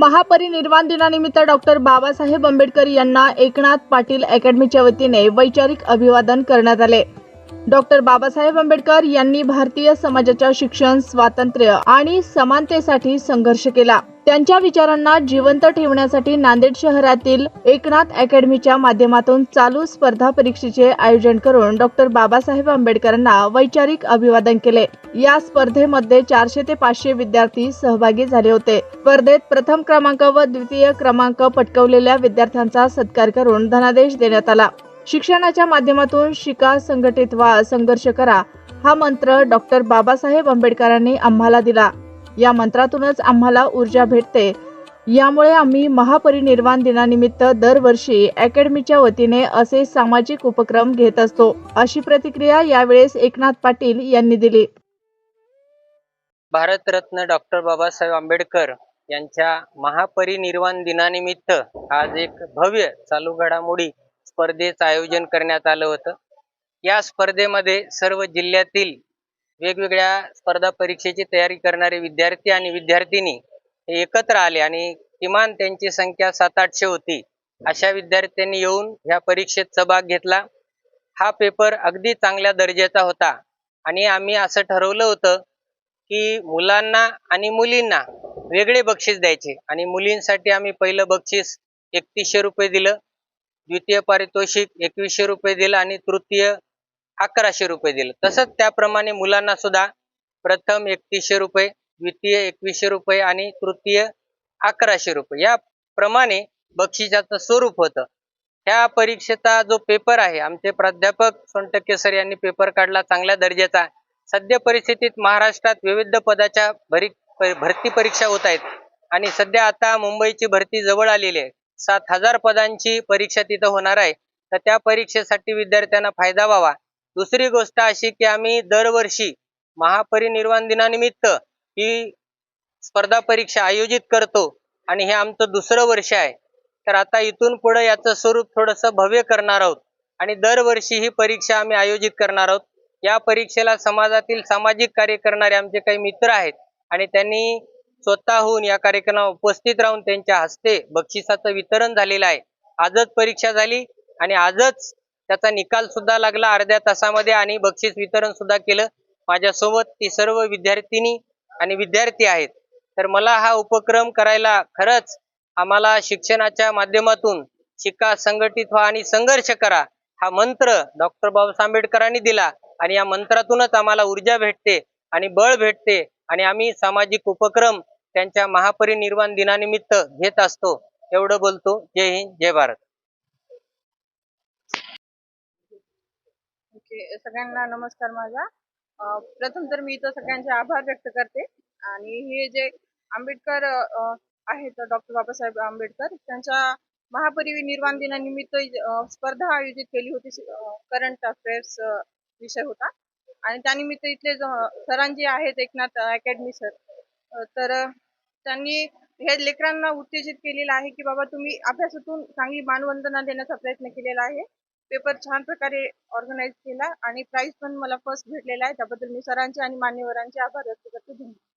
महापरिनिर्वाण दिनानिमित्त डॉक्टर बाबासाहेब आंबेडकर यांना एकनाथ पाटील अकॅडमीच्या वतीने वैचारिक अभिवादन करण्यात आले. डॉक्टर बाबासाहेब आंबेडकर यांनी भारतीय समाजाच्या शिक्षण स्वातंत्र्य आणि समानतेसाठी संघर्ष केला. त्यांच्या विचारांना जिवंत ठेवण्यासाठी नांदेड शहरातील एकनाथ अकॅडमीच्या माध्यमातून चालू स्पर्धा परीक्षेचे आयोजन करून डॉक्टर बाबासाहेब आंबेडकरांना वैचारिक अभिवादन केले. या स्पर्धेमध्ये चारशे ते पाचशे विद्यार्थी सहभागी झाले होते. स्पर्धेत प्रथम क्रमांक व द्वितीय क्रमांक पटकवलेल्या विद्यार्थ्यांचा सत्कार करून धनादेश देण्यात आला. शिक्षणाच्या माध्यमातून शिका संघटित व्हा संघर्ष करा हा मंत्र डॉक्टर बाबासाहेब आंबेडकरांनी आम्हाला दिला. या मंत्रातूनच आम्हाला ऊर्जा भेटते. यामुळे आम्ही महापरिनिर्वाण दिनानिमित्त दरवर्षी अकॅडमीच्या वतीने असे सामाजिक उपक्रम घेत असतो. अशी प्रतिक्रिया यावेळेस एकनाथ पाटील यांनी दिली. भारतरत्न डॉक्टर बाबासाहेब आंबेडकर यांच्या महापरिनिर्वाण दिनानिमित्त आज एक भव्य चालू घडामोडी स्पर्धेचं आयोजन करण्यात आलं होतं. या स्पर्धेमध्ये सर्व जिल्ह्यातील वेगवेगळ्या स्पर्धा परीक्षेची तयारी करणारे विद्यार्थी आणि विद्यार्थिनी हे एकत्र आले आणि किमान त्यांची संख्या सात आठशे होती. अशा विद्यार्थ्यांनी येऊन ह्या परीक्षेत सहभाग घेतला. हा पेपर अगदी चांगल्या दर्जाचा होता आणि आम्ही असं ठरवलं होतं की मुलांना आणि मुलींना वेगळे बक्षीस द्यायचे आणि मुलींसाठी आम्ही पहिलं बक्षीस एकतीसशे रुपये दिलं द्वितीय पारितोषिक एकवीसशे रुपये दिलं आणि तृतीय अकराशे रुपये दिलं. तसंच त्याप्रमाणे मुलांना सुद्धा प्रथम एकतीसशे रुपये द्वितीय एकवीसशे रुपये आणि तृतीय अकराशे रुपये. या प्रमाणे बक्षिसाचं स्वरूप होतं. ह्या परीक्षेचा जो पेपर आहे आमचे प्राध्यापक सोनटक्के सर यांनी पेपर काढला चांगल्या दर्जाचा. सध्या परिस्थितीत महाराष्ट्रात विविध पदाच्या भरी भरती परीक्षा होत आहेत आणि सध्या आता मुंबईची भरती जवळ आलेली आहे. सात हजार पदांची परीक्षा तिथं होणार आहे. तर त्या परीक्षेसाठी विद्यार्थ्यांना फायदा व्हावा. दुसरी गोष्ट अशी की आम्ही दरवर्षी महापरिनिर्वाण दिनानिमित्त ही स्पर्धा परीक्षा आयोजित करतो आणि हे आमचं दुसरं वर्ष आहे. तर आता इथून पुढे याचं स्वरूप थोडंसं भव्य करणार आहोत आणि दरवर्षी ही परीक्षा आम्ही आयोजित करणार आहोत. या परीक्षेला समाजातील सामाजिक कार्य करणारे आमचे काही मित्र आहेत आणि त्यांनी स्वतःहून या कार्यक्रमात उपस्थित राहून त्यांच्या हस्ते बक्षिसाचं वितरण झालेलं आहे. आजच परीक्षा झाली आणि आजच त्याचा निकाल सुद्धा लागला अर्ध्या तासामध्ये आणि बक्षीस वितरण सुद्धा केलं. माझ्यासोबत ती सर्व विद्यार्थिनी आणि विद्यार्थी आहेत. तर मला हा उपक्रम करायला खरंच आम्हाला शिक्षणाच्या माध्यमातून शिका संघटित व्हा आणि संघर्ष करा हा मंत्र डॉक्टर बाबासाहेब आंबेडकरांनी दिला आणि या मंत्रातूनच आम्हाला ऊर्जा भेटते आणि बळ भेटते आणि आम्ही सामाजिक उपक्रम त्यांच्या महापरिनिर्वाण दिनानिमित्त घेत असतो. एवढं बोलतो. जय हिंद जय भारत. सगळ्यांना नमस्कार माझा. प्रथम तर मी इथं सगळ्यांचे आभार व्यक्त करते. आणि हे जे आंबेडकर आहेत डॉक्टर बाबासाहेब आंबेडकर त्यांच्या महापरिनिर्वाण दिनानिमित्त स्पर्धा आयोजित केली होती करंट अफेअर्स विषय होता. आणि त्यानिमित्त इथले सरांजी आहेत एकनाथ अकॅडमी सर तर त्यांनी हे लेकरांना उत्तेजित केलेलं आहे की बाबा तुम्ही अभ्यासातून चांगली मानवंदना देण्याचा प्रयत्न केलेला आहे. पेपर छान प्रकारे ऑर्गनाईज केला आणि प्राईज पण मला फर्स्ट भेटलेला आहे. त्याबद्दल मी सरांचे आणि मान्यवरांचे आभार व्यक्त करते. धन्यवाद.